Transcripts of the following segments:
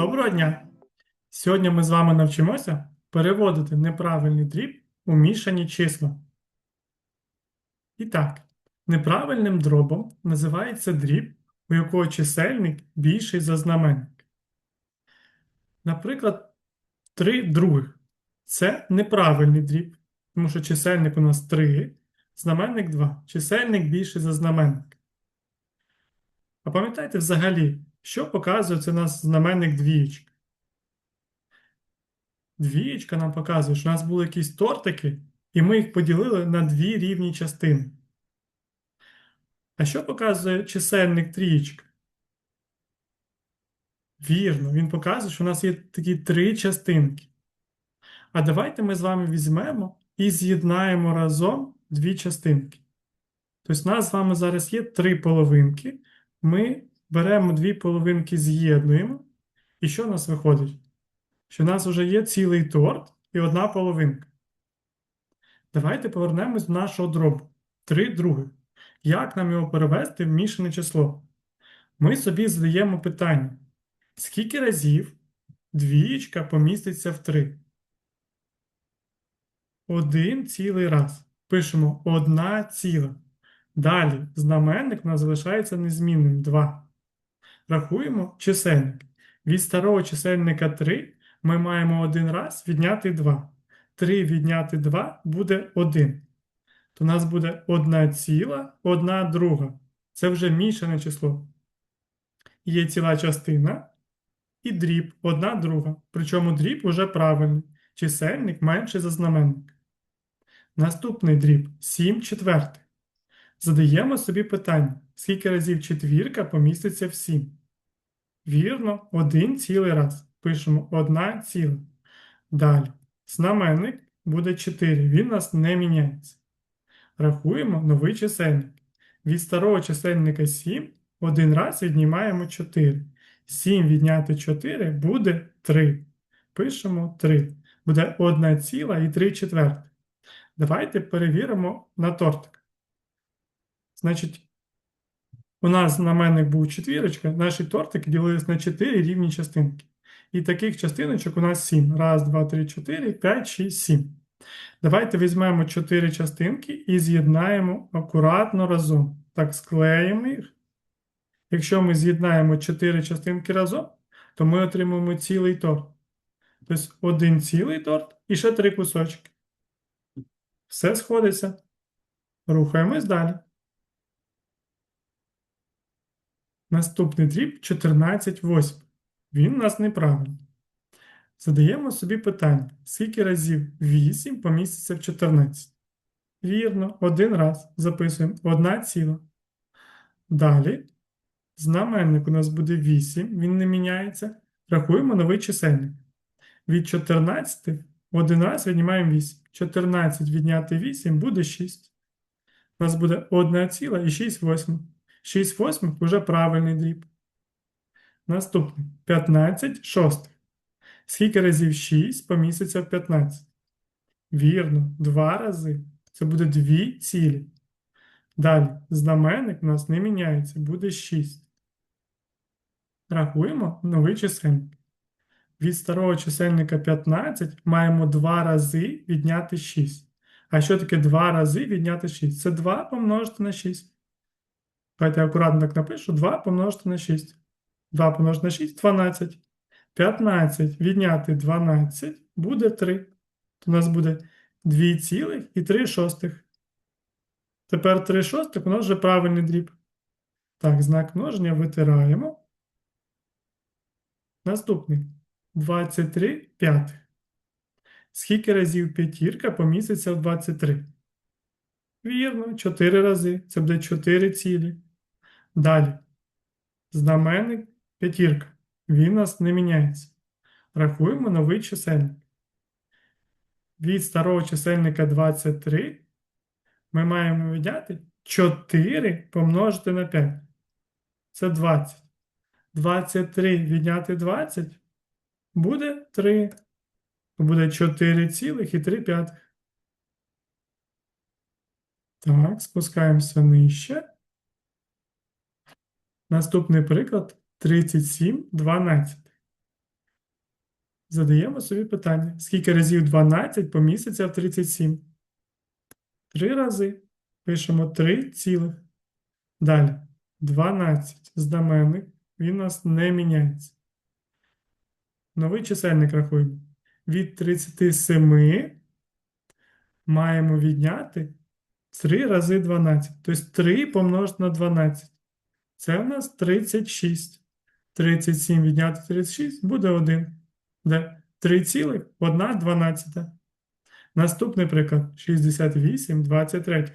Доброго дня! Сьогодні ми з вами навчимося переводити неправильний дріб у мішані числа. І так, неправильним дробом називається дріб, у якого чисельник більший за знаменник. Наприклад, 3 других. Це неправильний дріб, тому що чисельник у нас 3, знаменник 2. Чисельник більший за знаменник. А пам'ятаєте взагалі, що показує це у нас знаменник двієчка? Двієчка нам показує, що у нас були якісь тортики, і ми їх поділили на дві рівні частини. А що показує чисельник трієчка? Вірно, він показує, що у нас є такі три частинки. А давайте ми з вами візьмемо і з'єднаємо разом дві частинки. Тобто, у нас з вами зараз є три половинки. Ми беремо дві половинки, з'єднуємо. І що у нас виходить? Що у нас вже є цілий торт і одна половинка. Давайте повернемось до нашого дробу. Три других. Як нам його перевести в мішане число? Ми собі задаємо питання: скільки разів двієчка поміститься в 3? Один цілий раз. Пишемо одна ціла. Далі знаменник у нас залишається незмінним 2. Рахуємо чисельник. Від старого чисельника 3 ми маємо один раз відняти 2. 3 відняти 2 буде 1. То у нас буде 1 ціла, 1 друга. Це вже мішане число. Є ціла частина і дріб 1 друга. Причому дріб уже правильний. Чисельник менше за знаменник. Наступний дріб 7 четвертих. Задаємо собі питання, скільки разів четвірка поміститься в 7? Вірно, один цілий раз. Пишемо 1 ціла. Далі. Знаменник буде 4, він у нас не міняється. Рахуємо новий чисельник. Від старого чисельника 7 один раз віднімаємо 4. 7 відняти 4 буде 3. Пишемо 3. Буде 1 ціла і 3 четвертих. Давайте перевіримо на тортик. Значить, у нас знаменник був четвірочка, наші тортики ділились на 4 рівні частинки. І таких частиночок у нас 7. Раз, два, три, 4, 5, 6, 7. Давайте візьмемо 4 частинки і з'єднаємо акуратно разом. Так, склеїмо їх. Якщо ми з'єднаємо 4 частинки разом, то ми отримаємо цілий торт. Тобто один цілий торт і ще 3 кусочки. Все сходиться. Рухаємось далі. Наступний дріб 14 восьмих. Він у нас неправильний. Задаємо собі питання, скільки разів 8 поміститься в 14? Вірно, один раз. Записуємо 1 ціла. Далі. Знаменник у нас буде 8, він не міняється. Рахуємо новий чисельник. Від 14 один раз віднімаємо 8. 14 відняти 8 буде 6. У нас буде 1 ціла і 6 восьмих. 6 восьмих вже правильний дріб. Наступний 15 шостих. Скільки разів 6 поміститься в 15? Вірно, 2 рази. Це буде 2 цілі. Далі, знаменник у нас не міняється, буде 6. Рахуємо новий чисельник. Від старого чисельника 15 маємо 2 рази відняти 6. А що таке 2 рази відняти 6? Це 2 помножити на 6. Давайте я акуратно так напишу. 2 помножити на 6. 2 помножити на 6 12. 15 відняти 12 буде 3. То у нас буде 2 цілих і 3 шостих. Тепер 3 шостих у нас вже правильний дріб. Так, знак множення витираємо. Наступний. 23 п'ятих. Скільки разів п'ятірка поміститься в 23? Вірно, 4 рази. Це буде 4 цілі. Далі. Знаменник п'ятірка. Він у нас не міняється. Рахуємо новий чисельник. Від старого чисельника 23 ми маємо відняти 4 помножити на 5. Це 20. 23 відняти 20 буде 3. Буде 4 цілих і 3 п'ятих. Так, спускаємося нижче. Наступний приклад 37 12. задаємо собі питання, скільки разів 12 поміститься в 37? Три рази. Пишемо 3 цілих. Далі. 12. Знаменник. Він у нас не міняється. Новий чисельник рахуємо. Від 37 маємо відняти 3 рази 12. Тобто 3 помножити на 12. Це в нас 36. 37 відняти 36 буде 1. Де 3,1 дванадцята. Наступний приклад 68 23.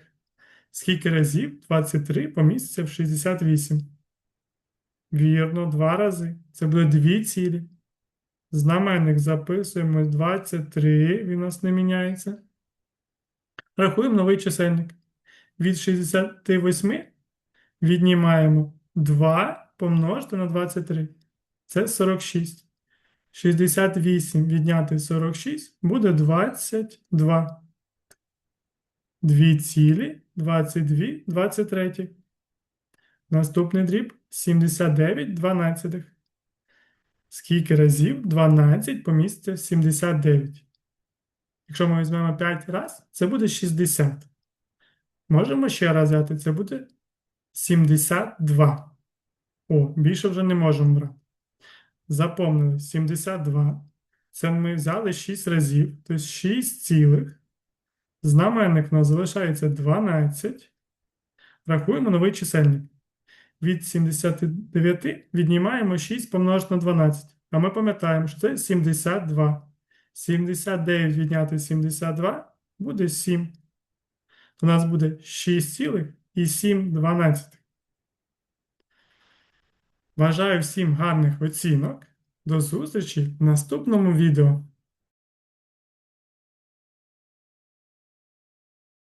Скільки разів 23 поміститься в 68? Вірно, два рази. Це буде дві цілі. Знаменник записуємо 23, він у нас не міняється. Рахуємо новий чисельник. Від 68 віднімаємо 2 помножити на 23. Це 46. 68 відняти 46 буде 22. Дві цілі, 22, 23. Наступний дріб 79 дванадцятих. Скільки разів 12 поміститься в 79? Якщо ми візьмемо 5 раз, це буде 60. Можемо ще раз взяти, це буде 72. О, більше вже не можемо брати. Запомнили, 72. Це ми взяли 6 разів, тобто 6 цілих. Знаменник у нас залишається 12. Рахуємо новий чисельник. Від 79 віднімаємо 6 помножити на 12. А ми пам'ятаємо, що це 72. 79 відняти 72 буде 7. У нас буде 6 цілих і 7 дванадцятих. Бажаю всім гарних оцінок. До зустрічі в наступному відео.